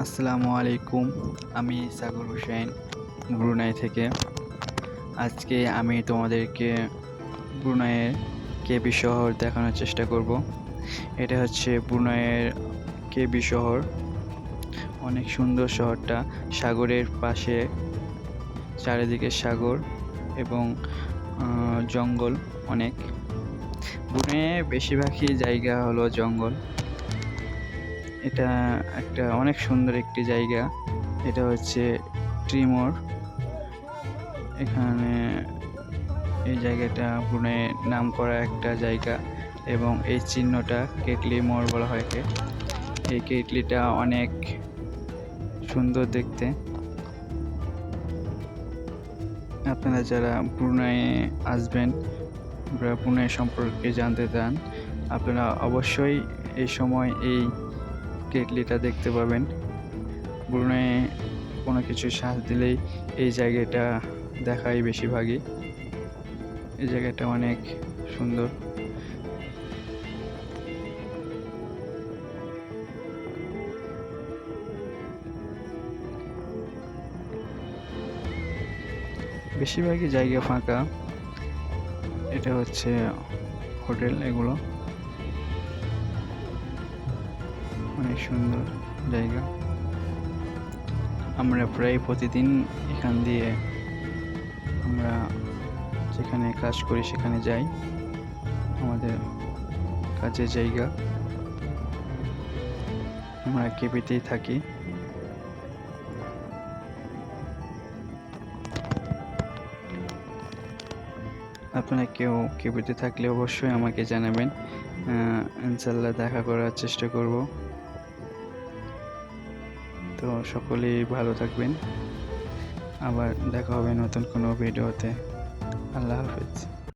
আসসালামু আলাইকুম, আমি সাগর হোসেন, ব্রুনাই থেকে। আজকে আমি তোমাদেরকে ব্রুনাইয়ের কেবি শহর দেখানোর চেষ্টা করব। এটা হচ্ছে ব্রুনাইয়ের কেবি শহর। অনেক সুন্দর শহরটা, সাগরের পাশে, চারিদিকে সাগর এবং জঙ্গল অনেক। ব্রুনাইয়ে বেশিরভাগই জায়গা হলো জঙ্গল। এটা একটা অনেক সুন্দর একটি জায়গা। এটা হচ্ছে ট্রিমোর। এখানে এই জায়গাটা পুনে নাম করা একটা জায়গা এবং এই চিহ্নটা কেটলি মোড় বলা হয় একে এই কেটলিটা অনেক সুন্দর দেখতে। আপনারা যারা ব্রুনাইয়ে আসবেন ব্রুনাই সম্পর্কে জানতে চান, আপনারা অবশ্যই এই সময় এই কেটলিটা দেখতে পাবেন। ব্রুনাইয়ে কোনো কিছু শ্বাস দিলেই এই জায়গাটা দেখাই বেশিরভাগই। এই জায়গাটা অনেক সুন্দর। বেশিরভাগই জায়গা ফাঁকা। এটা হচ্ছে হোটেল এগুলো। অনেক সুন্দর জায়গা। আমরা প্রায় প্রতিদিন এখান দিয়ে আমরা যেখানে কাজ করি সেখানে যাই। আমাদের কাজের জায়গা। আমরা কেবিতেই থাকি। আপনারা কেউ কেবিতে থাকলে অবশ্যই আমাকে জানাবেন। ইনশাল্লাহ দেখা করার চেষ্টা করব। তো সকলেই ভালো থাকবেন। আবার দেখা হবে নতুন কোনো ভিডিওতে। আল্লাহ হাফেজ।